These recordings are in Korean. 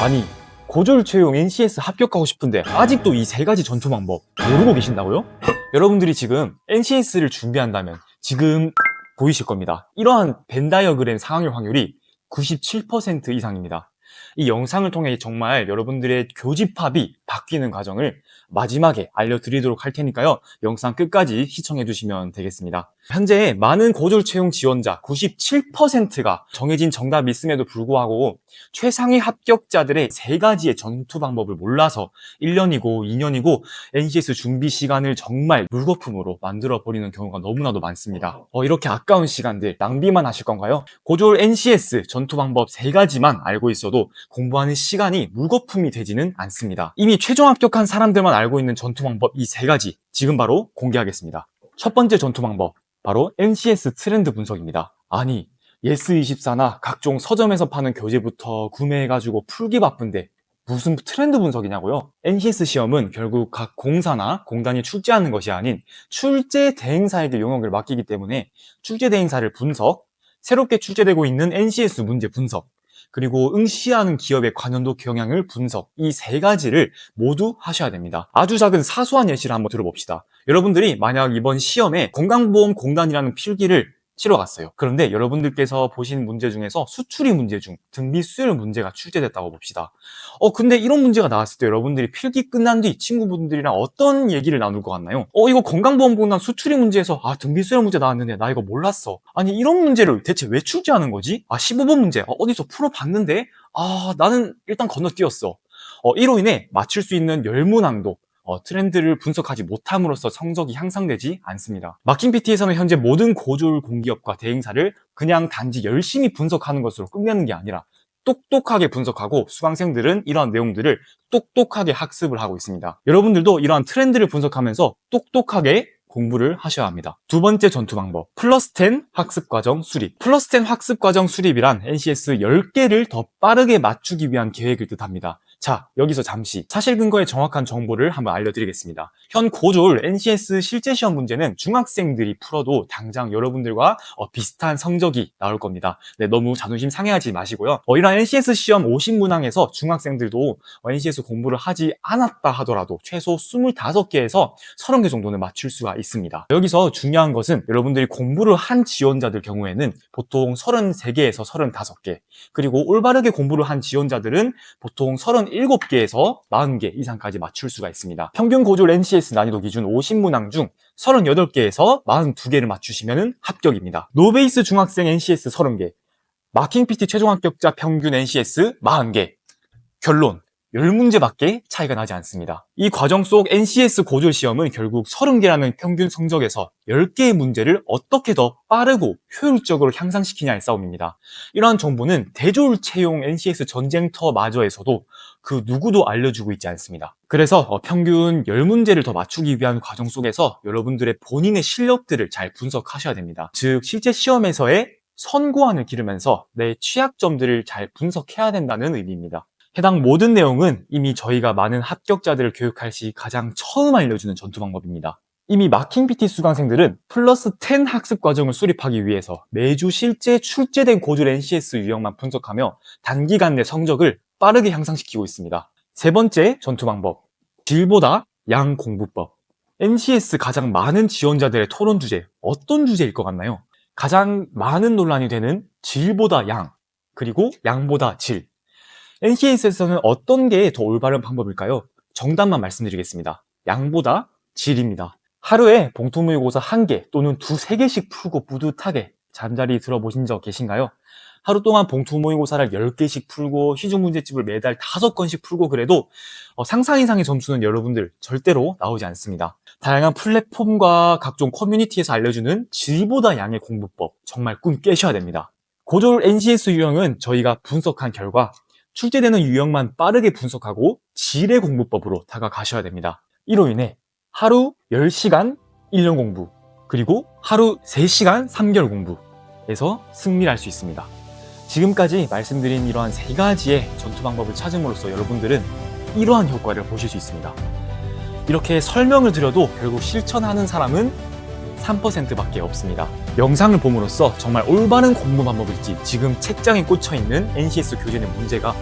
아니 고졸 채용 NCS 합격하고 싶은데 아직도 이 세 가지 전투 방법 모르고 계신다고요? 여러분들이 지금 NCS를 준비한다면 지금 보이실 겁니다. 이러한 벤다이어그램 상황일 확률이 97% 이상입니다. 이 영상을 통해 정말 여러분들의 교집합이 바뀌는 과정을 마지막에 알려드리도록 할 테니까요. 영상 끝까지 시청해 주시면 되겠습니다. 현재 많은 고졸 채용 지원자 97%가 정해진 정답이 있음에도 불구하고 최상위 합격자들의 세 가지의 전투 방법을 몰라서 1년이고 2년이고 NCS 준비 시간을 정말 물거품으로 만들어 버리는 경우가 너무나도 많습니다. 어, 이렇게 아까운 시간들 낭비만 하실 건가요? 고졸 NCS 전투 방법 세 가지만 알고 있어도 공부하는 시간이 물거품이 되지는 않습니다. 이미 최종 합격한 사람들만 알고 있는 전투 방법 이 세 가지 지금 바로 공개하겠습니다. 첫 번째 전투 방법 바로 NCS 트렌드 분석입니다. 아니 예스24나 각종 서점에서 파는 교재부터 구매해가지고 풀기 바쁜데 무슨 트렌드 분석이냐고요? NCS 시험은 결국 각 공사나 공단이 출제하는 것이 아닌 출제 대행사에게 영역을 맡기기 때문에 출제 대행사를 분석, 새롭게 출제되고 있는 NCS 문제 분석, 그리고 응시하는 기업의 관련도 경향을 분석 이 세 가지를 모두 하셔야 됩니다. 아주 작은 사소한 예시를 한번 들어봅시다. 여러분들이 만약 이번 시험에 건강보험공단이라는 필기를 치러 갔어요. 그런데 여러분들께서 보신 문제 중에서 수출이 문제 중 등비 수열 문제가 출제됐다고 봅시다. 어, 근데 이런 문제가 나왔을 때 여러분들이 필기 끝난 뒤 친구분들이랑 어떤 얘기를 나눌 것 같나요? 어, 이거 건강보험공단 수출이 문제에서 아, 등비 수열 문제 나왔는데 나 이거 몰랐어. 아니, 이런 문제를 대체 왜 출제하는 거지? 아, 15번 문제. 어, 어디서 풀어봤는데? 아, 나는 일단 건너뛰었어. 어, 이로 인해 맞출 수 있는 열문항도 어, 트렌드를 분석하지 못함으로써 성적이 향상되지 않습니다. 마킹 PT에서는 현재 모든 고졸 공기업과 대행사를 그냥 단지 열심히 분석하는 것으로 끝내는 게 아니라 똑똑하게 분석하고 수강생들은 이러한 내용들을 똑똑하게 학습을 하고 있습니다. 여러분들도 이러한 트렌드를 분석하면서 똑똑하게 공부를 하셔야 합니다. 두 번째 전투 방법. 플러스 10 학습 과정 수립. 플러스 10 학습 과정 수립이란 NCS 10개를 더 빠르게 맞추기 위한 계획을 뜻합니다. 자, 여기서 잠시 사실 근거의 정확한 정보를 한번 알려드리겠습니다. 현 고졸 NCS 실제 시험 문제는 중학생들이 풀어도 당장 여러분들과 어, 비슷한 성적이 나올 겁니다. 네, 너무 자존심 상해하지 마시고요. 어, 이런 NCS 시험 50문항에서 중학생들도 어, NCS 공부를 하지 않았다 하더라도 최소 25개에서 30개 정도는 맞출 수가 있습니다. 여기서 중요한 것은 여러분들이 공부를 한 지원자들 경우에는 보통 33개에서 35개 그리고 올바르게 공부를 한 지원자들은 보통 37개에서 40개 이상까지 맞출 수가 있습니다. 평균 고졸 NCS 난이도 기준 50문항 중 38개에서 42개를 맞추시면 합격입니다. 노베이스 중학생 NCS 30개, 마킹 PT 최종 합격자 평균 NCS 40개. 결론. 10문제밖에 차이가 나지 않습니다. 이 과정 속 NCS 고졸 시험은 결국 30개라는 평균 성적에서 10개의 문제를 어떻게 더 빠르고 효율적으로 향상시키냐의 싸움입니다. 이러한 정보는 대졸 채용 NCS 전쟁터 마저에서도 그 누구도 알려주고 있지 않습니다. 그래서 어, 평균 10문제를 더 맞추기 위한 과정 속에서 여러분들의 본인의 실력들을 잘 분석하셔야 됩니다. 즉 실제 시험에서의 선고안을 기르면서 내 취약점들을 잘 분석해야 된다는 의미입니다. 해당 모든 내용은 이미 저희가 많은 합격자들을 교육할 시 가장 처음 알려주는 전투 방법입니다. 이미 마킹 PT 수강생들은 플러스 10 학습 과정을 수립하기 위해서 매주 실제 출제된 고졸 NCS 유형만 분석하며 단기간 내 성적을 빠르게 향상시키고 있습니다. 세 번째 전투 방법. 질보다 양 공부법. NCS 가장 많은 지원자들의 토론 주제, 어떤 주제일 것 같나요? 가장 많은 논란이 되는 질보다 양, 그리고 양보다 질. NCS에서는 어떤 게 더 올바른 방법일까요? 정답만 말씀드리겠습니다. 양보다 질입니다. 하루에 봉투 모의고사 한 개 또는 두세 개씩 풀고 뿌듯하게 잠자리 들어보신 적 계신가요? 하루 동안 봉투 모의고사를 10개씩 풀고 시중 문제집을 매달 5건씩 풀고 그래도 어, 상상 이상의 점수는 여러분들 절대로 나오지 않습니다. 다양한 플랫폼과 각종 커뮤니티에서 알려주는 질보다 양의 공부법 정말 꿈 깨셔야 됩니다. 고졸 NCS 유형은 저희가 분석한 결과 출제되는 유형만 빠르게 분석하고 질의 공부법으로 다가가셔야 됩니다. 이로 인해 하루 10시간 1년 공부, 그리고 하루 3시간 3개월 공부에서 승리를 할수 있습니다. 지금까지 말씀드린 이러한 세 가지의 전투 방법을 찾음으로써 여러분들은 이러한 효과를 보실 수 있습니다. 이렇게 설명을 드려도 결국 실천하는 사람은 3%밖에 없습니다. 영상을 봄으로써 정말 올바른 공부 방법일지 지금 책장에 꽂혀 있는 NCS 교재의 문제가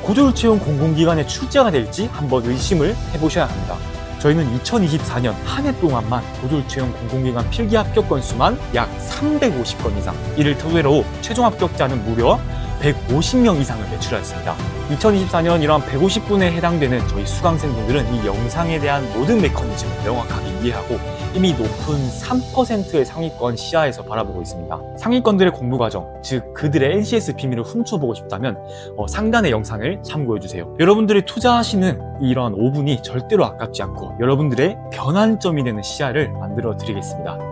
고졸 채용 공공기관에 출제가 될지 한번 의심을 해보셔야 합니다. 저희는 2024년 한 해 동안만 고졸 채용 공공기관 필기 합격 건수만 약 350건 이상, 이를 토대로 최종 합격자는 무려 150명 이상을 배출하였습니다. 2024년 이러한 150분에 해당되는 저희 수강생분들은 이 영상에 대한 모든 메커니즘을 명확하게 이해하고 이미 높은 3%의 상위권 시야에서 바라보고 있습니다. 상위권들의 공부 과정, 즉 그들의 NCS 비밀을 훔쳐보고 싶다면 어, 상단의 영상을 참고해주세요. 여러분들이 투자하시는 이러한 5분이 절대로 아깝지 않고 여러분들의 변환점이 되는 시야를 만들어 드리겠습니다.